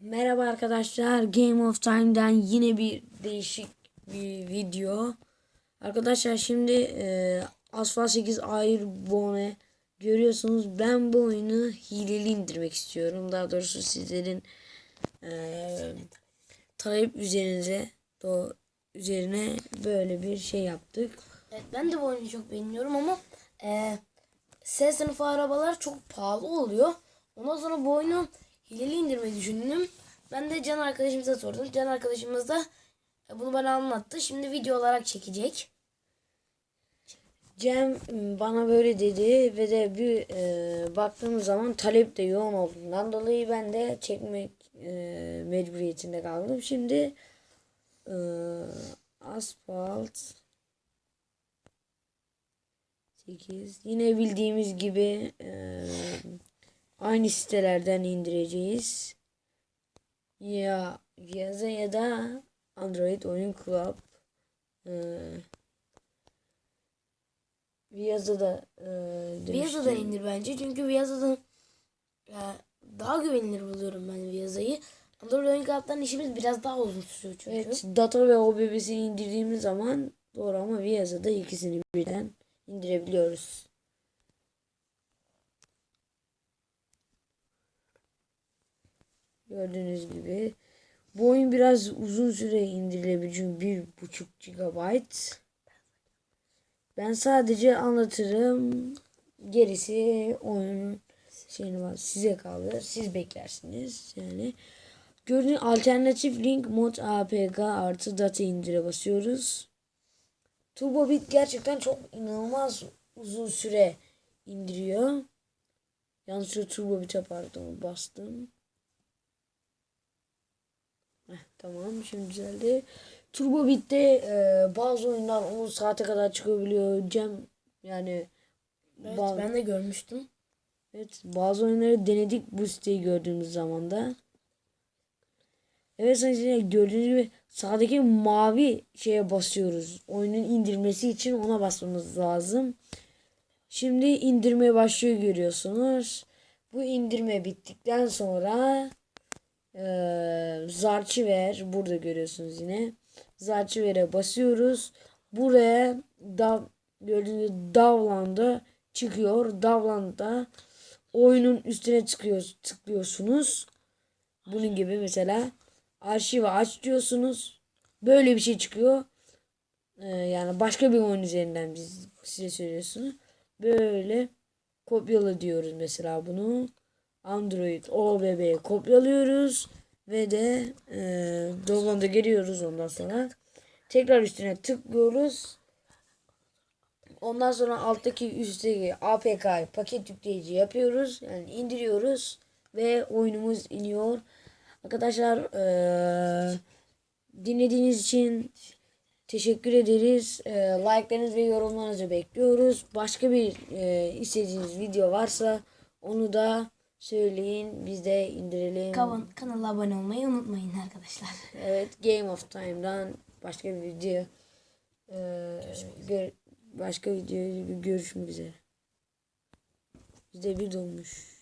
Merhaba arkadaşlar. Game of Time'dan yine bir değişik bir video. Arkadaşlar şimdi e, Asphalt 8 Airbone görüyorsunuz. Ben bu oyunu hileli indirmek istiyorum. Daha doğrusu sizlerin e, talep üzerinize do, üzerine böyle bir şey yaptık. Evet, ben de bu oyunu çok beğeniyorum ama e, S sınıfı arabalar çok pahalı oluyor. Ondan sonra bu oyunu hileli indirmeyi düşündüm. Ben de Can arkadaşımıza sordum. Can arkadaşımız da e, bunu bana anlattı. Şimdi video olarak çekecek. Cem bana böyle dedi ve de bir e, baktığım zaman talep de yoğun olduğundan dolayı ben de çekmek e, mecburiyetinde kaldım. Şimdi e, asfalt 8 yine bildiğimiz gibi e, aynı sitelerden indireceğiz. Ya Viaza ya da Android Oyun Club. E, Viaza'da e, Viaza'da demiştim. indir bence. Çünkü Viaza'da e, daha güvenilir buluyorum ben Viaza'yı. Android oyun kartlarının işimiz biraz daha uzun sürüyor çünkü. Evet, data ve OBB'sini indirdiğimiz zaman doğru ama Viaza'da ikisini birden indirebiliyoruz. Gördüğünüz gibi bu oyun biraz uzun süre indirilebilir çünkü bir buçuk GB. Ben sadece anlatırım. Gerisi oyunun şeyini var. Size kalır. Siz beklersiniz. Yani Gördüğün alternatif link mod apk artı data indire basıyoruz. Turbo Bit gerçekten çok inanılmaz uzun süre indiriyor. Yanlışlıkla Turbo Bit'e pardon bastım. Heh, tamam şimdi düzeldi. Turbo Bit'te e, bazı oyunlar 10 saate kadar çıkabiliyor. Cem yani Evet, ba- ben de görmüştüm. Evet bazı oyunları denedik bu siteyi gördüğümüz zaman da. Evet seyirciler, gördüğünüz gibi sağdaki mavi şeye basıyoruz. Oyunun indirmesi için ona basmamız lazım. Şimdi indirmeye başlıyor görüyorsunuz. Bu indirme bittikten sonra eee Zarchiver burada görüyorsunuz yine. Zarchiver'e basıyoruz. Buraya da gördüğünüz Davland'a çıkıyor. Davland'da oyunun üstüne çıkıyor, tıklıyorsunuz. Bunun gibi mesela arşivi aç diyorsunuz. Böyle bir şey çıkıyor. Ee, yani başka bir oyun üzerinden biz size söylüyorsunuz. Böyle kopyala diyoruz mesela bunu. Android OBB'ye kopyalıyoruz ve de e, Download'a giriyoruz ondan sonra. Tekrar üstüne tıklıyoruz. Ondan sonra alttaki üstteki APK paket yükleyici yapıyoruz. Yani indiriyoruz ve oyunumuz iniyor. Arkadaşlar eee, dinlediğiniz için teşekkür ederiz. Eee like'larınızı ve yorumlarınızı bekliyoruz. Başka bir eee, istediğiniz video varsa onu da söyleyin. Biz de indirelim. Kavan, kanala abone olmayı unutmayın arkadaşlar. Evet Game of Time'dan başka bir video eee, gör- başka video görüşmek üzere. Bizde bir dolmuş.